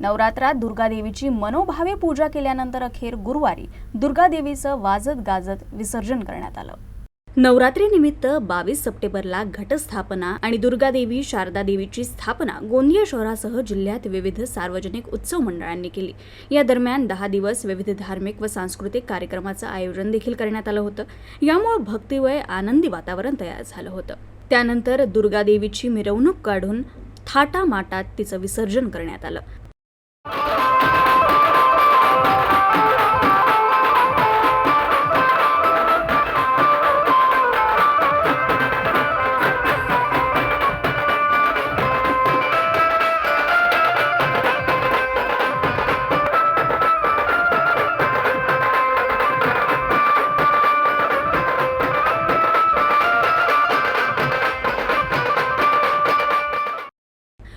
नवरात्रात दुर्गादेवीची मनोभावे पूजा केल्यानंतर अखेर गुरुवारी दुर्गादेवीचं वाजत गाजत विसर्जन करण्यात आलं. नवरात्रीनिमित्त बावीस सप्टेंबरला घटस्थापना आणि दुर्गादेवी शारदा देवीची स्थापना गोंदिया शहरासह जिल्ह्यात विविध सार्वजनिक उत्सव मंडळांनी केली. या दरम्यान दहा दिवस विविध धार्मिक व सांस्कृतिक कार्यक्रमाचं आयोजन देखील करण्यात आलं होतं. यामुळे भक्तिवय आनंदी वातावरण तयार झालं होतं. त्यानंतर दुर्गादेवीची मिरवणूक काढून थाटामाटात तिचं विसर्जन करण्यात आलं.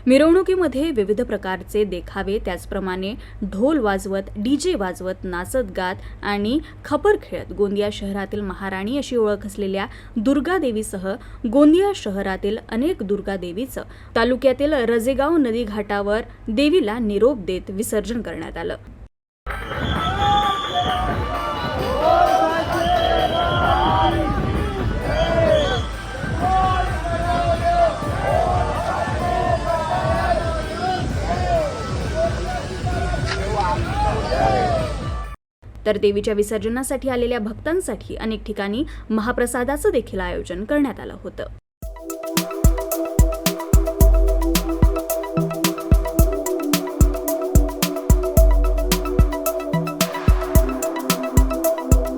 मिरवणुकीमध्ये विविध प्रकारचे देखावे त्याचप्रमाणे ढोल वाजवत डी जे वाजवत नाचत गात आणि खपर खेळत गोंदिया शहरातील महाराणी अशी ओळख असलेल्या दुर्गादेवीसह गोंदिया शहरातील अनेक दुर्गादेवीचं तालुक्यातील रजेगाव नदी घाटावर देवीला निरोप देत विसर्जन करण्यात आलं. तर देवीच्या विसर्जनासाठी आलेल्या भक्तांसाठी अनेक ठिकाणी महाप्रसादाचं देखील आयोजन करण्यात आलं होतं.